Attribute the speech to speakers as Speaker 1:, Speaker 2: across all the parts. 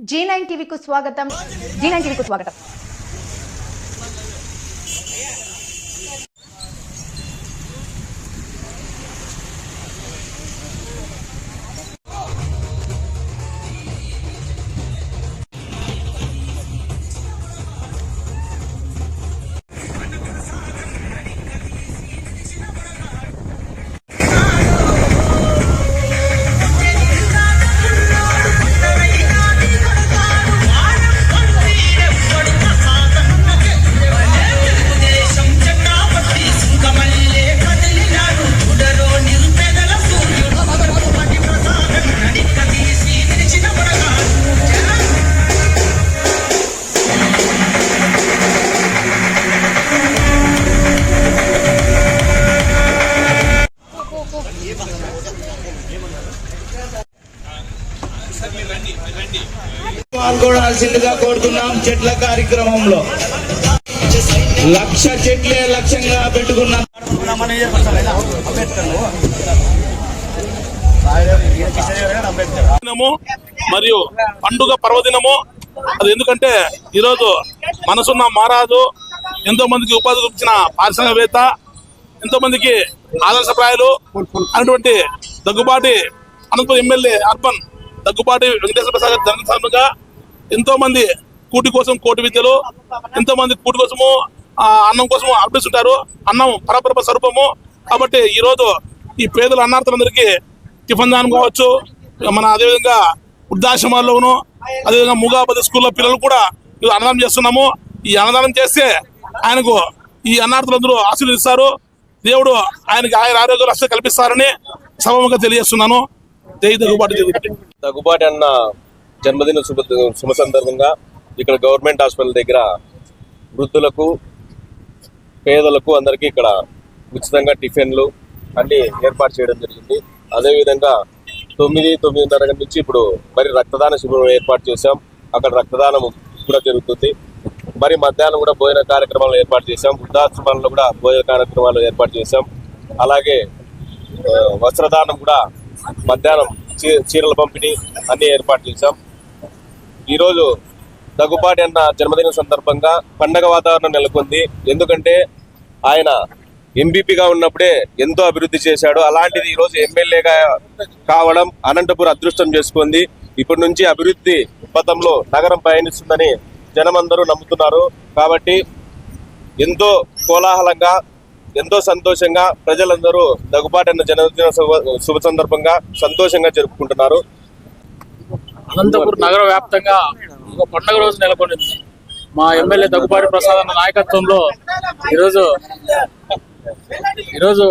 Speaker 1: G nine టీవీకు స్వాగతం. G nine టీవీకు స్వాగతం.
Speaker 2: పాల్గొనాల్సిందిగా కోరుతున్నాం చెట్ల కార్యక్రమంలో. లక్ష చెట్లే లక్ష్యంగా పెట్టుకున్నాం.
Speaker 3: మరియు పండుగ పర్వదినము. అది ఎందుకంటే ఈరోజు మనసున్న మారాజు ఎంతో మందికి ఉపాధి చూపించిన పారిశ్రామికవేత్త ఎంతో మందికి ఆదర్శప్రాయాలు అటువంటి దగ్గుబాటి అనంతపురం ఎమ్మెల్యే అర్బన్ దగ్గుబాటి వెంకటేశ్వర ప్రసాద్ గారి ఎంతో మంది కూటి కోసం కోటి విద్యలు ఎంతో మంది కూటి కోసము ఆ, అన్నం కోసము అర్పిస్తుంటారు. అన్నం పరపరప స్వరూపము. కాబట్టి ఈ రోజు ఈ పేదల అన్నార్థులందరికీ టిఫిన్ దానం కావచ్చు మన అదేవిధంగా వృద్ధాశ్రమాల్లోనూ అదేవిధంగా ముగాపతి స్కూల్లో పిల్లలు కూడా ఇది అన్నదానం చేస్తున్నాము. ఈ అన్నదానం చేస్తే ఆయనకు ఈ అన్నార్థులందరూ ఆశీర్వదిస్తారు. దేవుడు ఆయనకి ఆయన ఆరోగ్య రక్ష కల్పిస్తారని సభముగా తెలియజేస్తున్నాను. జై దగ్గుబాటు
Speaker 4: అన్న జన్మదిన శుభ శుభ సందర్భంగా ఇక్కడ గవర్నమెంట్ హాస్పిటల్ దగ్గర వృద్ధులకు పేదలకు అందరికీ ఇక్కడ ఉచితంగా టిఫిన్లు అన్నీ ఏర్పాటు చేయడం జరిగింది. అదేవిధంగా తొమ్మిది తొమ్మిదిన్నర గంటల నుంచి ఇప్పుడు మరి రక్తదాన శిబిరం ఏర్పాటు చేశాం. అక్కడ రక్తదానం కూడా జరుగుతుంది. మరి మధ్యాహ్నం కూడా భోజన కార్యక్రమాలు ఏర్పాటు చేశాం. వృద్ధాశ్రమాల్లో కూడా భోజన కార్యక్రమాలు ఏర్పాటు చేశాం. అలాగే వస్త్రదానం కూడా మధ్యాహ్నం చీ- చీరల పంపిణీ అన్నీ ఏర్పాటు చేశాం. ఈరోజు దగ్గుపాటి అన్న జన్మదిన సందర్భంగా పండగ వాతావరణం నెలకొంది. ఎందుకంటే ఆయన ఎంబీపీగా ఉన్నప్పుడే ఎంతో అభివృద్ధి చేశాడు. అలాంటిది ఈరోజు ఎమ్మెల్యేగా కావడం అనంతపురం అదృష్టం చేసుకుంది. ఇప్పటి నుంచి అభివృద్ధి పథంలో నగరం పయనిస్తుందని జనమందరూ నమ్ముతున్నారు. కాబట్టి ఎంతో కోలాహలంగా ఎంతో సంతోషంగా ప్రజలందరూ దగ్గుబాటి అన్న జన్మదిన శుభ- శుభ సందర్భంగా సంతోషంగా జరుపుకుంటున్నారు.
Speaker 5: అనంతపురం నగర వ్యాప్తంగా ఒక పండుగ రోజు నెలకొనింది. మా ఎమ్మెల్యే దగ్గుబాటి ప్రసాద్ అన్న నాయకత్వంలో ఈరోజు ఈరోజు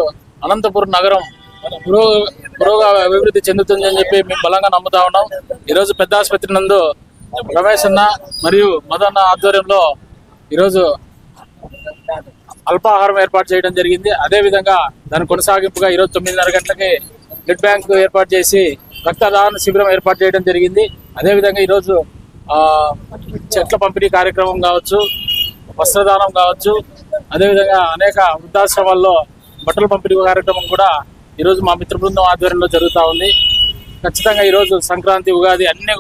Speaker 5: అనంతపురం నగరం పురో పురోగా అభివృద్ధి చెందుతుంది అని చెప్పి మేము బలంగా నమ్ముతా ఉన్నాం. ఈరోజు పెద్ద ఆసుపత్రి నందు రమేష్ అన్న మరియు మదన్న ఆధ్వర్యంలో ఈరోజు అల్పాహారం ఏర్పాటు చేయడం జరిగింది. అదే విధంగా దాని కొనసాగింపుగా ఈరోజు తొమ్మిదిన్నర గంటలకి బ్లడ్ బ్యాంక్ ఏర్పాటు చేసి రక్తదాన శిబిరం ఏర్పాటు చేయడం జరిగింది. అదే విధంగా ఈరోజు ఆ, చెట్ల పంపిణీ కార్యక్రమం కావచ్చు వస్త్రదానం కావచ్చు అదేవిధంగా అనేక వృద్ధాశ్రమాల్లో బట్టల పంపిణీ కార్యక్రమం కూడా ఈరోజు మా మిత్ర బృందం ఆధ్వర్యంలో జరుగుతూ ఉంది. ఖచ్చితంగా ఈరోజు సంక్రాంతి ఉగాది అన్ని